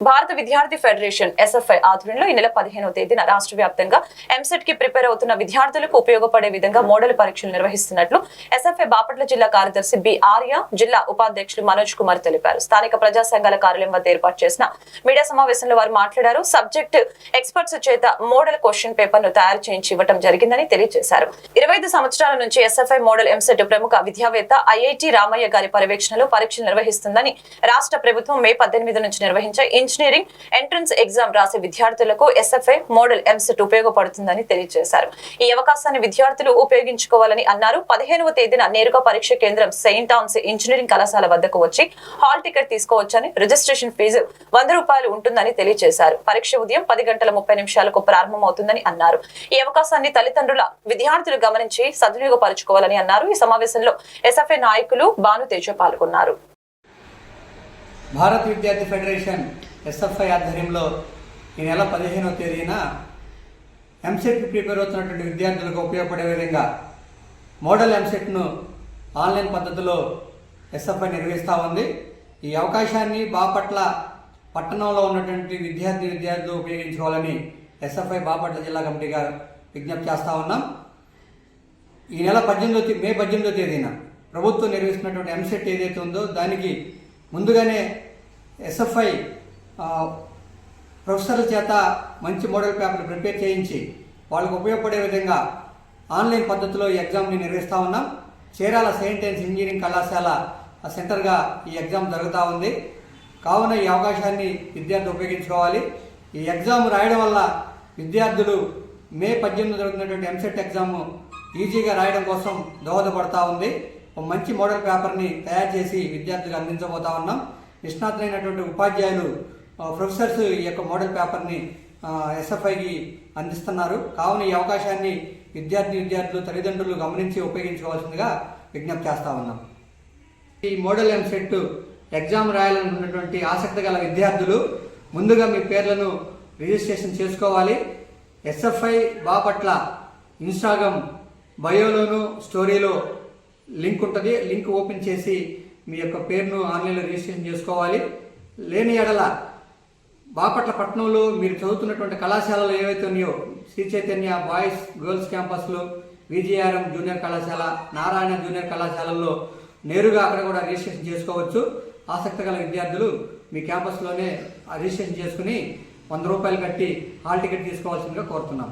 భారత విద్యార్థి federation SFI ఆధ్వర్యంలో ఈ నెల పదిహేనవ తేదీన రాష్ట్ర వ్యాప్తంగా ఎంసెట్కి ప్రిపేర్ అవుతున్న విద్యార్థులకు ఉపయోగపడే విధంగా మోడల్ పరీక్షలు నిర్వహిస్తున్నట్లు ఎస్ఎఫ్ఐ బాపట్ల జిల్లా కార్యదర్శి బి ఆర్య జిల్లా ఉపాధ్యక్షులు మనోజ్ కుమార్ తెలిపారు. స్థానిక ప్రజా సంఘాల కార్యాలయం వద్ద ఏర్పాటు చేసిన మీడియా సమావేశంలో వారు మాట్లాడారు. సబ్జెక్ట్ ఎక్స్పర్ట్స్ చేత మోడల్ క్వశ్చన్ పేపర్ను తయారు చేయించి ఇవ్వడం జరిగిందని తెలియజేశారు. ఇరవై ఐదు సంవత్సరాల నుంచి ఎస్ఎఫ్ఐ మోడల్ ఎంసెట్ ప్రముఖ విద్యావేత్త ఐఐటి రామయ్య గారి పర్యవేక్షణలో పరీక్షలు నిర్వహిస్తుందని రాష్ట్ర ప్రభుత్వం మే పద్దెనిమిది నుంచి నిర్వహించే ఇంజనీరింగ్ ఎంట్రన్స్ ఎగ్జామ్ రాసే విద్యార్థులకు ఎస్ఎఫ్ఐ మోడల్ ఎంసెట్ ఉపయోగపడుతుందని తెలియజేశారు. ఈ అవకాశాన్ని విద్యార్థులు ఉపయోగించుకోవాలని అన్నారు. పదిహేనవ తేదీన నేరుగా పరీక్ష కేంద్రం సెయింట్ ఆన్స్ ఇంజనీరింగ్ కళాశాల వద్దకు వచ్చి హాల్ టికెట్ తీసుకోవచ్చని రిజిస్ట్రేషన్ ఫీజు వంద రూపాయలు ఉంటుందని తెలియజేశారు. పరీక్ష ఉదయం పది గంటల ముప్పై నిమిషాలకు ప్రారంభమవుతుందని అన్నారు. ఈ అవకాశాన్ని తల్లిదండ్రుల విద్యార్థులు గమనించి సద్వినియోగపరచుకోవాలని అన్నారు. ఈ సమావేశంలో ఎస్ఎఫ్ఐ నాయకులు భానుతేజ పాల్గొన్నారు. భారత విద్యార్థి ఫెడరేషన్ ఎస్ఎఫ్ఐ ఆధ్వర్యంలో ఈ నెల పదిహేనవ తేదీన ఎంసెట్కి ప్రిపేర్ అవుతున్నటువంటి విద్యార్థులకు ఉపయోగపడే విధంగా మోడల్ ఎంసెట్ను ఆన్లైన్ పద్ధతిలో ఎస్ఎఫ్ఐ నిర్వహిస్తూ ఉంది. ఈ అవకాశాన్ని బాపట్ల పట్టణంలో ఉన్నటువంటి విద్యార్థి విద్యార్థులు ఉపయోగించుకోవాలని ఎస్ఎఫ్ఐ బాపట్ల జిల్లా కమిటీగా విజ్ఞప్తి చేస్తూ ఉన్నాం. ఈ నెల పద్దెనిమిదో మే పద్దెనిమిదో తేదీన ప్రభుత్వం నిర్వహిస్తున్నటువంటి ఎంసెట్ ఏదైతే ఉందో దానికి ముందుగానే ఎస్ఎఫ్ఐ ప్రొఫెసర్ల చేత మంచి మోడల్ పేపర్ ప్రిపేర్ చేయించి వాళ్ళకు ఉపయోగపడే విధంగా ఆన్లైన్ పద్ధతిలో ఈ ఎగ్జామ్ని నిర్వహిస్తూ ఉన్నాం. చీరాల సెయింట్ అండ్ ఇంజనీరింగ్ కళాశాల సెంటర్గా ఈ ఎగ్జామ్ జరుగుతూ ఉంది. కావున ఈ అవకాశాన్ని విద్యార్థులు ఉపయోగించుకోవాలి. ఈ ఎగ్జామ్ రాయడం వల్ల విద్యార్థులు మే పద్దెనిమిది జరుగుతున్నటువంటి ఎంసెట్ ఎగ్జామ్ ఈజీగా రాయడం కోసం దోహదపడతా ఉంది. ఒక మంచి మోడల్ పేపర్ని తయారు చేసి విద్యార్థులకు అందించబోతా ఉన్నాం. నిష్ణాతులైనటువంటి ఉపాధ్యాయులు ప్రొఫెసర్స్ ఈ యొక్క మోడల్ పేపర్ని ఎస్ఎఫ్ఐకి అందిస్తున్నారు. కావున ఈ అవకాశాన్ని విద్యార్థి విద్యార్థులు తల్లిదండ్రులు గమనించి ఉపయోగించుకోవాల్సిందిగా విజ్ఞప్తి చేస్తా ఉన్నాం. ఈ మోడల్ ఎంసెట్ ఎగ్జామ్ రాయాలనుకున్నటువంటి ఆసక్తి గల విద్యార్థులు ముందుగా మీ పేర్లను రిజిస్ట్రేషన్ చేసుకోవాలి. ఎస్ఎఫ్ఐ బాపట్ల ఇన్స్టాగ్రామ్ బయోలోను స్టోరీలో లింక్ ఉంటుంది. లింక్ ఓపెన్ చేసి మీ యొక్క పేరును ఆన్లైన్లో రిజిస్ట్రేషన్ చేసుకోవాలి. లేని ఎడల బాపట్ల పట్టణంలో మీరు చదువుతున్నటువంటి కళాశాలలు ఏవైతే ఉన్నాయో శ్రీ చైతన్య బాయ్స్ గర్ల్స్ క్యాంపస్లు విజయఆర్ఎం జూనియర్ కళాశాల నారాయణ జూనియర్ కళాశాలల్లో నేరుగా అక్కడ కూడా రిజిస్ట్రేషన్ చేసుకోవచ్చు. ఆసక్తి గల విద్యార్థులు మీ క్యాంపస్లోనే రిజిస్ట్రేషన్ చేసుకుని వంద రూపాయలు కట్టి హాల్ టికెట్ తీసుకోవాల్సిందిగా కోరుతున్నాం.